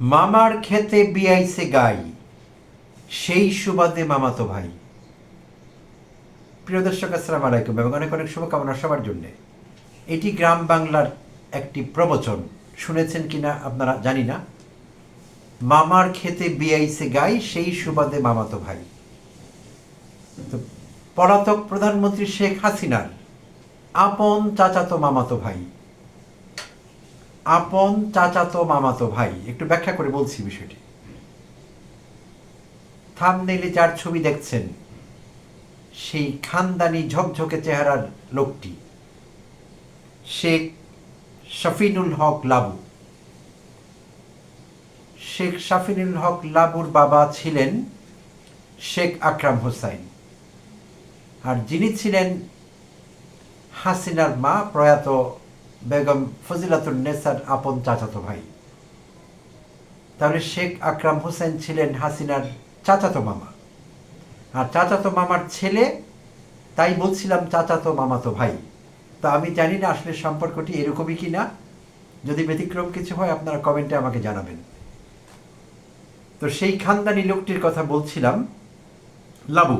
মামার খেতে বিয়াইছে গাই, সেই সুবাদে মামাতো ভাই। প্রিয় দর্শক, আসসালাম আলাইকুম এবং অনেক অনেক শুভকামনা সবার জন্যে। এটি গ্রাম বাংলার একটি প্রবচন। শুনেছেন কিনা আপনারা জানি না। মামার খেতে বিয়াইছে গাই, সেই সুবাদে মামাতো ভাই। তো পলাতক প্রধানমন্ত্রী শেখ হাসিনার আপন চাচাতো মামাতো ভাই। আপন চাচাতো মামাতো ভাই, একটু ব্যাখ্যা করে বলছি বিষয়টি। থামনেলে যার ছবি দেখছেন, সেই খানদানি ঝকঝকে চেহারার লোকটি। শেখ শফিনুল হক লাবু। শেখ শাফিনুল হক লাবুর বাবা ছিলেন শেখ আকরাম হোসাইন। আর যিনি ছিলেন হাসিনার মা প্রয়াত বেগম ফজিলাতুন নেসার আপন চাচাতো ভাই। তাহলে শেখ আকরাম হোসেন ছিলেন হাসিনার চাচাতো মামা। আর চাচাতো মামার ছেলে, তাই বলছিলাম চাচাতো মামাতো ভাই। তো আমি জানি না আসলে সম্পর্কটি এরকমই কি না যদি ব্যতিক্রম কিছু হয় আপনারা কমেন্টে আমাকে জানাবেন। তো সেই খানদানি লোকটির কথা বলছিলাম। লাবু,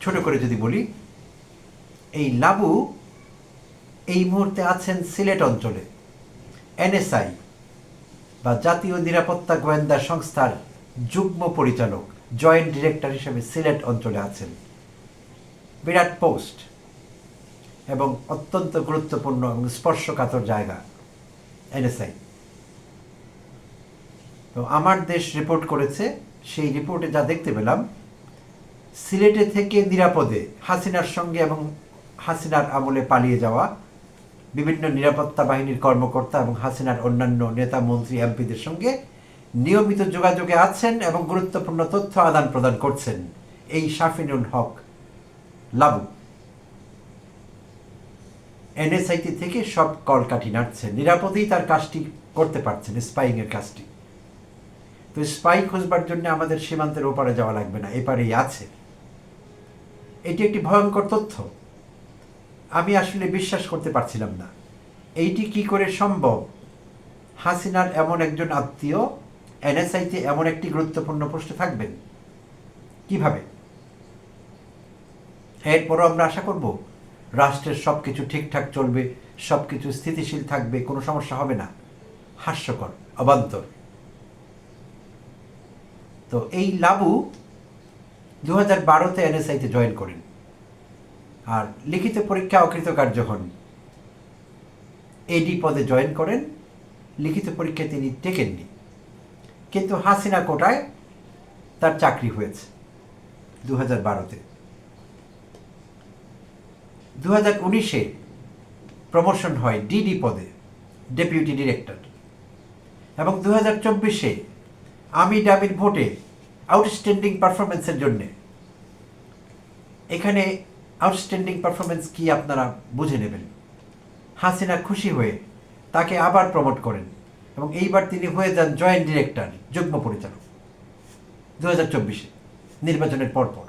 ছোট করে যদি বলি, এই লাবু এই মুহূর্তে আছেন সিলেট অঞ্চলে। এনএসআই বা জাতীয় নিরাপত্তা গোয়েন্দা সংস্থার যুগ্ম পরিচালক, জয়েন্ট ডিরেক্টর হিসেবে সিলেট অঞ্চলে আছেন। বিরাট পোস্ট এবং অত্যন্ত গুরুত্বপূর্ণ এবং স্পর্শকাতর জায়গা, এনএসআই। তো আমার দেশ রিপোর্ট করেছে, সেই রিপোর্টে যা দেখতে পেলাম, সিলেটে থেকে নিরাপদে হাসিনার সঙ্গে এবং হাসিনার আমলে পালিয়ে যাওয়া বিভিন্ন নিরাপত্তা বাহিনীর কর্মকর্তা এবং হাসিনার অন্যান্য নেতা, মন্ত্রী, এমপিদের সঙ্গে নিয়মিত যোগাযোগে আছেন এবং গুরুত্বপূর্ণ তথ্য আদান প্রদান করছেন। এই শাফিনুল হক লাবু। এনএসআইটি থেকে সব কল কলকাঠি নাড়ছেন নিরাপদেই তার কাজটি করতে পারছেন স্পাইং এর কাজটি। তো স্পাই খুঁজবার জন্য আমাদের সীমান্তের ওপারে যাওয়া লাগবে না, এপারেই আছে। এটি একটি ভয়ঙ্কর তথ্য। আমি আসলে বিশ্বাস করতে পারছিলাম না। এইটি কি করে সম্ভব? হাসিনার এমন একজন আত্মীয় এনএসআইতে এমন একটি গুরুত্বপূর্ণ পোস্টে থাকবেন? কীভাবে? এরপরও আমরা আশা করব, রাষ্ট্রের সব কিছু ঠিকঠাক চলবে সব কিছু স্থিতিশীল থাকবে, কোনো সমস্যা হবে না। হাস্যকর, অবান্তর। তো এই লাবু দু হাজার বারোতে এনএসআইতে জয়েন করেন। আর লিখিত পরীক্ষা অকৃতকার্য হন। এডি পদে জয়েন করেন, লিখিত পরীক্ষায় তিনি টেকেননি। কিন্তু হাসিনা কোটায় তার চাকরি হয়েছে দু হাজার বারোতে। দু হাজার উনিশে প্রমোশন হয় ডিডি পদে ডেপুটি ডিরেক্টর এবং দু হাজার চব্বিশে আমি ডাবির ভোটে আউটস্ট্যান্ডিং পারফরমেন্সের জন্যে। এখানে আউটস্ট্যান্ডিং পারফরমেন্স কি আপনারা বুঝে নেবেন। হাসিনা খুশি হয়ে তাকে আবার প্রমোট করেন এবং এইবার তিনি হয়ে যান জয়েন্ট ডিরেক্টর যুগ্ম পরিচালক। দু হাজার চব্বিশে নির্বাচনের পরপর।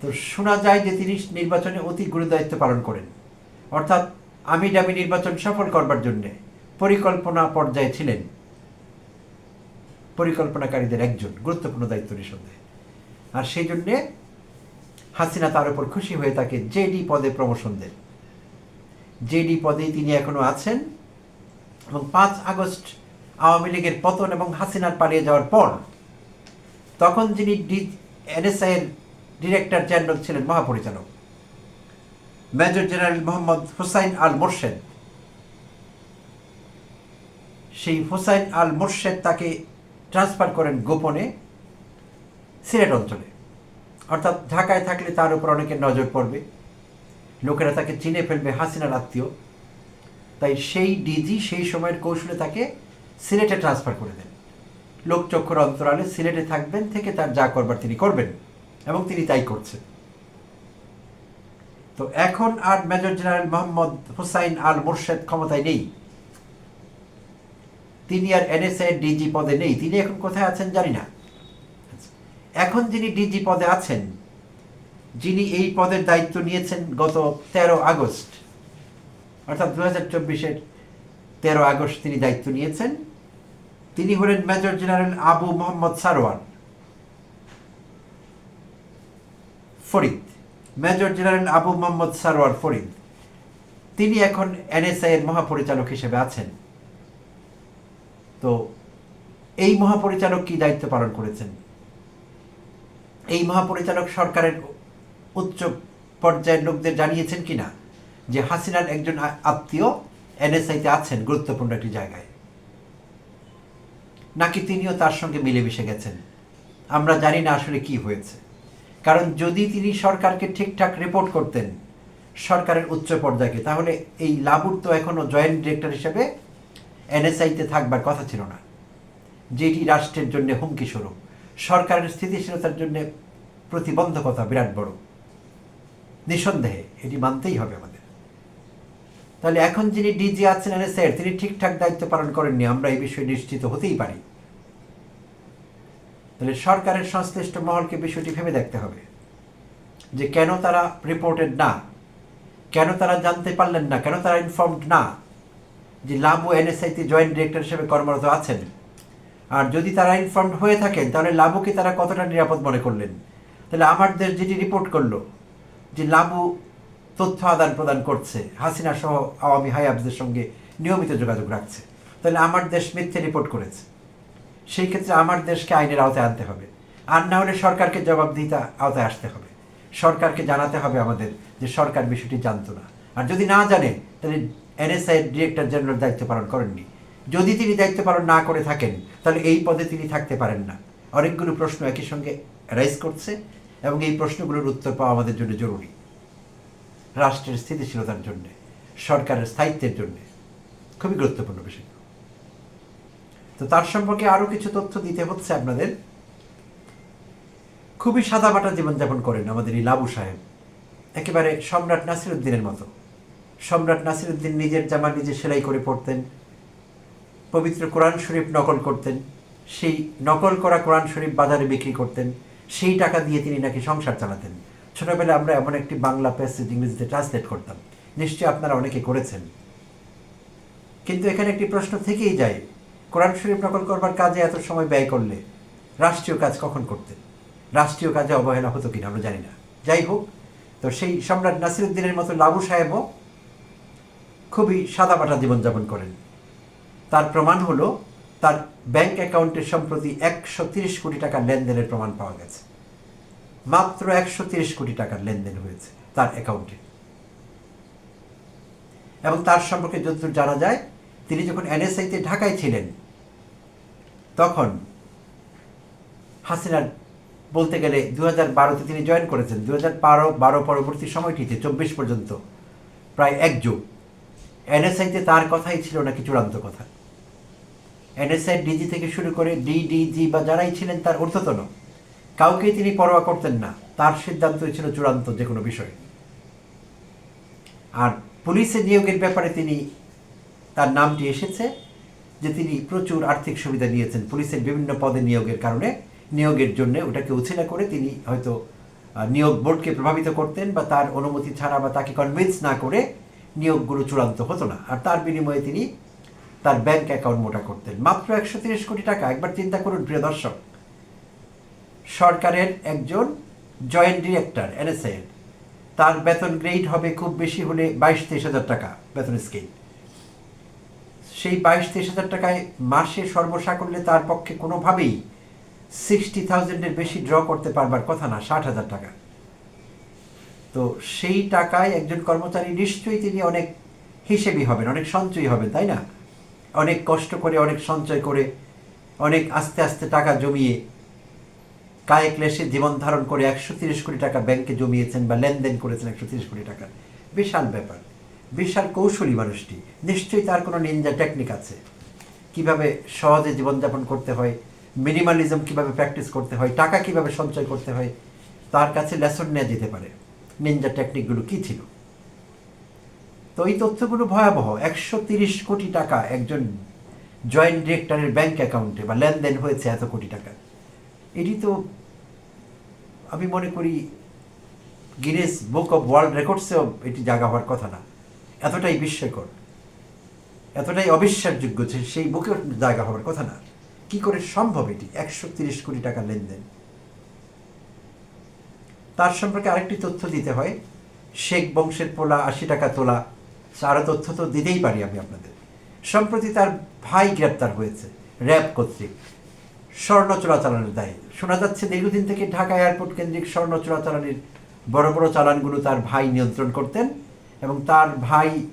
তো শোনা যায় যে তিনি নির্বাচনে অতি গুরুদায়িত্ব পালন করেন। অর্থাৎ আমি ডামি নির্বাচন সফল করবার জন্যে পরিকল্পনা পর্যায়ে ছিলেন। পরিকল্পনাকারীদের একজন, গুরুত্বপূর্ণ দায়িত্ব নিঃসন্দেহে। আর সেই জন্যে হাসিনা তার উপর খুশি হয়ে তাকে জেডি পদে প্রমোশন দেন। জেডি পদেই তিনি এখনও আছেন এবং পাঁচ আগস্ট আওয়ামী লীগের পতন এবং হাসিনার পালিয়ে যাওয়ার পর তখন যিনি ডি এনএসআই এর ডিরেক্টর জেনারেল ছিলেন, মহাপরিচালক মেজর জেনারেল মোহাম্মদ হুসাইন আল মোর্শেদ। সেই হুসাইন আল মোর্শেদ তাকে ট্রান্সফার করেন গোপনে সিলেট অঞ্চলে। অর্থাৎ ঢাকায় থাকলে তার উপর অনেকের নজর পড়বে। লোকেরা তাকে চিনে ফেলবে, হাসিনার আত্মীয়। তাই সেই ডিজি সেই সময়ের কৌশলে তাকে সিলেটে ট্রান্সফার করে দেন। লোকচক্ষুর অন্তরালে সিলেটে থাকবেন, থেকে তার যা করবার তিনি করবেন, এবং তিনি তাই করছেন। তো এখন আর মেজর জেনারেল মোহাম্মদ হুসাইন আল মোর্শেদ ক্ষমতায় নেই। তিনি আর এনএসএ ডিজি পদে নেই। তিনি এখন কোথায় আছেন জানি না। এখন যিনি ডিজি পদে আছেন, যিনি এই পদের দায়িত্ব নিয়েছেন গত তেরো আগস্ট, অর্থাৎ দু হাজার চব্বিশের তেরো আগস্ট তিনি দায়িত্ব নিয়েছেন, তিনি হলেন major general Abu Mohammad Sarwar Farid, major general Abu Mohammad Sarwar Farid. তিনি এখন এনএসআই এর মহাপরিচালক হিসেবে আছেন। তো এই মহাপরিচালক কি দায়িত্ব পালন করেছেন? এই মহাপরিচালক সরকারের উচ্চ পর্যায়ের লোকদের জানিয়েছেন কিনা যে হাসিনার একজন আত্মীয় এনএসআইতে আছেন গুরুত্বপূর্ণ একটি জায়গায়। নাকি তিনিও তার সঙ্গে মিলেমিশে গেছেন? আমরা জানি না আসলে কি হয়েছে। কারণ যদি তিনি সরকারকে ঠিকঠাক রিপোর্ট করতেন সরকারের উচ্চ পর্যায়কে, তাহলে এই লাবুর তো এখনও জয়েন্ট ডিরেক্টর হিসেবে এনএসআইতে থাকবার কথা ছিল না। যেটি রাষ্ট্রের জন্য হুমকি স্বরূপ। সরকারের স্থিতিশীলতার জন্য প্রতিবন্ধকতা বিরাট বড়। নিঃসন্দেহে এটি মানতেই হবে আমাদের। তাহলে এখন যিনি ডিজি আছেন এনএসআই তিনি ঠিকঠাক দায়িত্ব পালন করেননি, আমরা এই বিষয়ে নিশ্চিত হতেই পারি। তাহলে সরকারের সংশ্লিষ্ট মহলকে বিষয়টি ভেবে দেখতে হবে যে কেন তারা রিপোর্টেড না, কেন তারা জানতে পারলেন না, কেন তারা ইনফর্মড না যে লাবু এনএসআইতে জয়েন্ট ডিরেক্টর হিসেবে কর্মরত আছেন। আর যদি তারা ইনফর্মড হয়ে থাকেন, তাহলে লাবুকে তারা কতটা নিরাপদ মনে করলেন? তাহলে আমার দেশ যেটি রিপোর্ট করল, যে লাবু তথ্য আদান প্রদান করছে, হাসিনা সহ আওয়ামী হায়াবদের সঙ্গে নিয়মিত যোগাযোগ রাখছে। তাহলে আমার দেশ মিথ্যে রিপোর্ট করেছে। সেই ক্ষেত্রে আমার দেশকে আইনের আওতায় আনতে হবে। আর না হলে সরকারকে জবাবদিহিতা আওতায় আসতে হবে। সরকারকে জানাতে হবে আমাদের যে সরকার বিষয়টি জানতো না। আর যদি না জানে, তাহলে এনএসআই ডিরেক্টর জেনারেল দায়িত্ব পালন করেননি। যদি তিনি দায়িত্ব পালন না করে থাকেন, তাহলে এই পদে তিনি থাকতে পারেন না। অনেকগুলো প্রশ্ন একই সঙ্গে রাইজ করছে এবং এই প্রশ্নগুলোর উত্তর পাওয়া আমাদের জন্য জরুরি। রাষ্ট্রের স্থিতিশীলতার জন্য, সরকারের স্থায়িত্বের জন্য। খুবই গুরুত্বপূর্ণ বিষয়। তো তার সম্পর্কে আরও কিছু তথ্য দিতে হচ্ছে আপনাদের। খুবই সাদামাটা জীবনযাপন করেন আমাদের এই লাবু সাহেব। একেবারে সম্রাট নাসিরুদ্দিনের মতো। সম্রাট নাসিরুদ্দিন নিজের জামা নিজে সেলাই করে পড়তেন পবিত্র কোরআন শরীফ নকল করতেন, সেই নকল করা কোরআন শরীফ বাজারে বিক্রি করতেন, সেই টাকা দিয়ে তিনি নাকি সংসার চালাতেন। ছোটবেলায় আমরা এমন একটি বাংলা প্যাসেজ ইংরেজিতে ট্রান্সলেট করতাম। নিশ্চয়ই আপনারা অনেকে করেছেন। কিন্তু এখানে একটি প্রশ্ন থেকেই যায়, কোরআন শরীফ নকল করবার কাজে এত সময় ব্যয় করলে রাষ্ট্রীয় কাজ কখন করতেন? রাষ্ট্রীয় কাজে অবহেলা হতো কিনা আমরা জানি না। যাই হোক, তো সেই সম্রাট নাসিরুদ্দিনের মতো লাবু সাহেবও খুবই সাদামাটা জীবনযাপন করেন। তার প্রমাণ হলো তার ব্যাংক অ্যাকাউন্টে সম্প্রতি একশো তিরিশ কোটি টাকার লেনদেনের প্রমাণ পাওয়া গেছে। মাত্র একশো তিরিশ কোটি টাকার লেনদেন হয়েছে তার অ্যাকাউন্টে এবং তার সম্পর্কে যতদূর জানা যায়, তিনি যখন এনএসআইতে ঢাকায় ছিলেন, তখন হাসিনার বলতে গেলে দু হাজার বারোতে তিনি জয়েন করেছেন। দু হাজার বারো বারো পরবর্তী সময়টিতে চব্বিশ পর্যন্ত প্রায় এক যুগ এনএসআইতে তার কথাই ছিল নাকি চূড়ান্ত কথা। এনএসআই ডিজি থেকে শুরু করে ডিডিজি বা যারাই ছিলেন তার ঊর্ধ্বতন কাউকে তিনি পরোয়া করতেন না। তার সিদ্ধান্তই ছিল চূড়ান্ত যে কোনো বিষয়ে। আর পুলিশে নিয়োগের ব্যাপারে তিনি, তার নামটি এসেছে যে তিনি প্রচুর আর্থিক সুবিধা নিয়েছেন। পুলিশের বিভিন্ন পদে নিয়োগের কারণে, নিয়োগের জন্য ওটাকে উছিলা করে তিনি হয়তো নিয়োগ বোর্ডকে প্রভাবিত করতেন বা তার অনুমতি ছাড়া বা তাকে কনভিন্স না করে নিয়োগগুলো চূড়ান্ত হতো না। আর তার বিনিময়ে তিনি তার ব্যাংক অ্যাকাউন্ট মোটা করতেন মাত্র একশো তিরিশ কোটি টাকা, একবার চিন্তা করুন প্রিয় দর্শক। সরকারের একজন জয়েন্ট ডিরেক্টর এনএসএ তার বেতন গ্রেড হবে খুব বেশি হলে বাইশ তেইশ হাজার টাকা বেতন স্কেল সেই বাইশ তেইশ হাজার টাকায় মাসে সর্বসা করলে তার পক্ষে কোনোভাবেই সিক্সটি থাউজেন্ডের বেশি ড্র করতে পারবার কথা না, ষাট হাজার টাকা। তো সেই টাকায় একজন কর্মচারী নিশ্চয়ই তিনি অনেক হিসেবি হবেন, অনেক সঞ্চয়ী হবেন, তাই না? অনেক কষ্ট করে, অনেক সঞ্চয় করে, অনেক আস্তে আস্তে টাকা জমিয়ে কায়ে ক্লেশে জীবন ধারণ করে একশো তিরিশ কোটি টাকা ব্যাংকে জমিয়েছেন বা লেনদেন করেছেন একশো তিরিশ কোটি টাকা। বিশাল ব্যাপার। বিশাল কৌশলী মানুষটি। নিশ্চয়ই তার কোনো নিনজা টেকনিক আছে। কীভাবে সহজে জীবনযাপন করতে হয় মিনিমালিজম কীভাবে প্র্যাকটিস করতে হয়, টাকা কীভাবে সঞ্চয় করতে হয়, তার কাছে লেসন নেওয়া যেতে পারে। নিনজা টেকনিকগুলো কী ছিল? তো এই তথ্যগুলো ভয়াবহ। একশো তিরিশ কোটি টাকা একজন জয়েন্ট ডিরেক্টরের ব্যাংক অ্যাকাউন্টে বা লেনদেন হয়েছে এত কোটি টাকা। এটি তো আমি মনে করি গিনেস বুক অফ ওয়ার্ল্ড রেকর্ডসেও এটি জায়গা হওয়ার কথা না। এতটাই বিস্ময়কর, এতটাই অবিশ্বাসযোগ্য যে সেই বুকের জায়গা হওয়ার কথা না। কি করে সম্ভব এটি, একশো তিরিশ কোটি টাকা লেনদেন? তার সম্পর্কে আরেকটি তথ্য দিতে হয়, শেখ বংশের পোলা আশি টাকা তোলা আরও তথ্য তো দিতেই পারি আমি আপনাদের। সম্প্রতি তার ভাই গ্রেপ্তার হয়েছে, র্যাব কর্তৃক। স্বর্ণ চোরাচালানের দায়ে। শোনা যাচ্ছে দীর্ঘদিন থেকে ঢাকা এয়ারপোর্ট কেন্দ্রিক স্বর্ণ চোরাচালানের বড় বড় চালানগুলো তার ভাই নিয়ন্ত্রণ করতেন এবং তার ভাই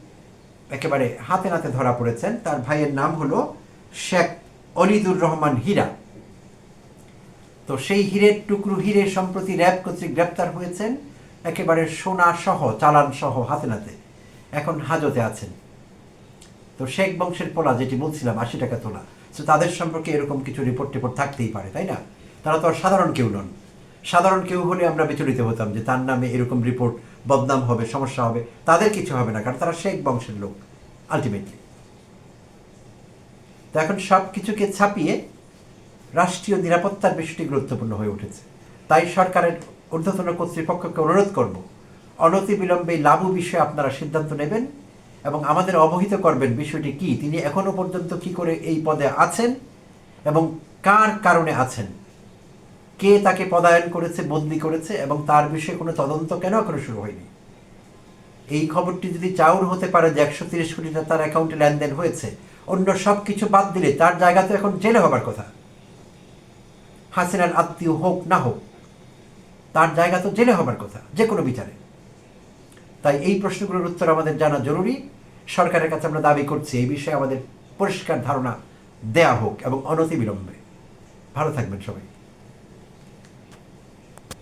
একেবারে হাতে নাতে ধরা পড়েছেন। তার ভাইয়ের নাম হলো শেখ অলিদুর রহমান হীরা। তো সেই হীরের টুকরো হিরে সম্প্রতি র্যাব কর্তৃক গ্রেপ্তার হয়েছেন। একেবারে সোনা সহ, চালান সহ হাতে নাতে। এখন হাজতে আছেন। তো শেখ বংশের পোলা যেটি বলছিলাম আশি টাকা তোলা তো তাদের সম্পর্কে এরকম কিছু রিপোর্ট টিপোর্ট থাকতেই পারে, তাই না? তারা তো আর সাধারণ কেউ নন। সাধারণ কেউ হলে আমরা বিচলিত হতাম যে তার নামে এরকম রিপোর্ট বদনাম হবে, সমস্যা হবে। তাদের কিছু হবে না, কারণ তারা শেখ বংশের লোক আলটিমেটলি তো এখন সব কিছুকে ছাপিয়ে রাষ্ট্রীয় নিরাপত্তার বিষয়টি গুরুত্বপূর্ণ হয়ে উঠেছে। তাই সরকারের ঊর্ধ্বতন কর্তৃপক্ষকে অনুরোধ করব অনতি বিলম্বে এই লাবু বিষয়ে আপনারা সিদ্ধান্ত নেবেন এবং আমাদের অবহিত করবেন বিষয়টি কি, তিনি এখনও পর্যন্ত কি করে এই পদে আছেন এবং কার কারণে আছেন? কে তাকে পদায়ন করেছে, বদলি করেছে এবং তার বিষয়ে কোনো তদন্ত কেন এখনও শুরু হয়নি? এই খবরটি যদি চাউর হতে পারে যে একশো তিরিশ কোটি তার অ্যাকাউন্টে লেনদেন হয়েছে, অন্য সব কিছু বাদ দিলে তার জায়গা তো এখন জেলে হবার কথা। হাসিনার আত্মীয় হোক না হোক, তার জায়গা তো জেলে হবার কথা, যে কোনো বিচারে। তাই এই প্রশ্নগুলোর উত্তর আমাদের জানা জরুরি। সরকারের কাছে আমরা দাবি করছি এই বিষয়ে আমাদের পরিষ্কার ধারণা দেয়া হোক এবং অনতিবিলম্বে। ভালো থাকবেন সবাই।